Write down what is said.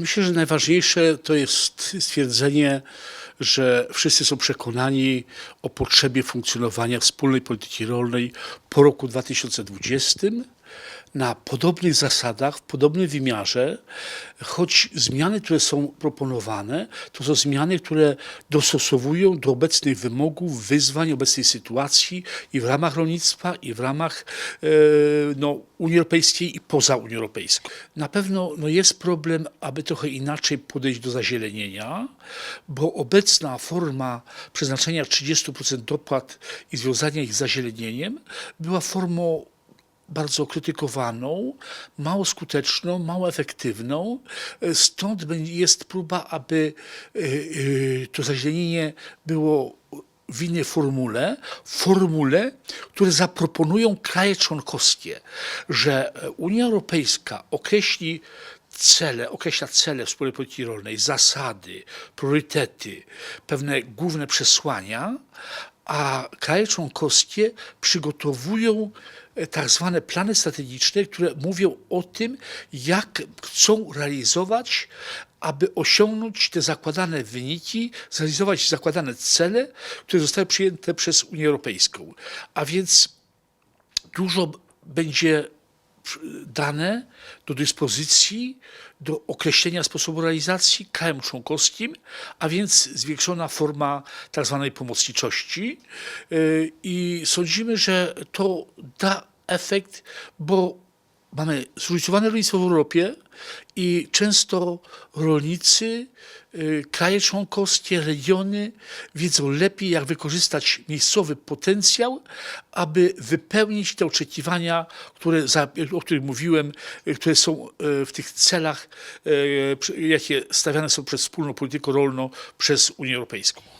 Myślę, że najważniejsze to jest stwierdzenie, że wszyscy są przekonani o potrzebie funkcjonowania wspólnej polityki rolnej po roku 2020 na podobnych zasadach, w podobnym wymiarze, choć zmiany, które są proponowane, to są zmiany, które dostosowują do obecnych wymogów, wyzwań, obecnej sytuacji i w ramach rolnictwa, i w ramach e, no, Unii Europejskiej i poza Unią Europejską. Na pewno no, jest problem, aby trochę inaczej podejść do zazielenienia, bo obecna forma przeznaczenia 30% dopłat i związania ich z zazielenieniem była formą bardzo krytykowaną, mało skuteczną, mało efektywną. Stąd będzie- jest próba, aby y, y, to zazielenienie było w innej formule, formule, które zaproponują kraje członkowskie, że Unia Europejska określi cele, określa cele wspólnej polityki rolnej, zasady, priorytety, pewne główne przesłania, a kraje członkowskie przygotowują e, tak zwane plany strategiczne, które mówią o tym, jak chcą realizować, aby osiągnąć te zakładane wyniki, zrealizować zakładane cele, które zostały przyjęte przez Unię Europejską. A więc dużo będzie dane do dyspozycji do określenia sposobu realizacji krajom członkowskim, a więc zwiększona forma tak zwanej pomocniczości. Yy, i sądzimy, że to da efekt, bo mamy zróżnicowane rolnictwo w Europie i często rolnicy, y, kraje członkowskie, regiony wiedzą lepiej, jak wykorzystać miejscowy potencjał, aby wypełnić te oczekiwania, które, o których mówiłem, y, które są y, w tych celach, jakie stawiane są przez wspólną politykę rolną przez Unię Europejską.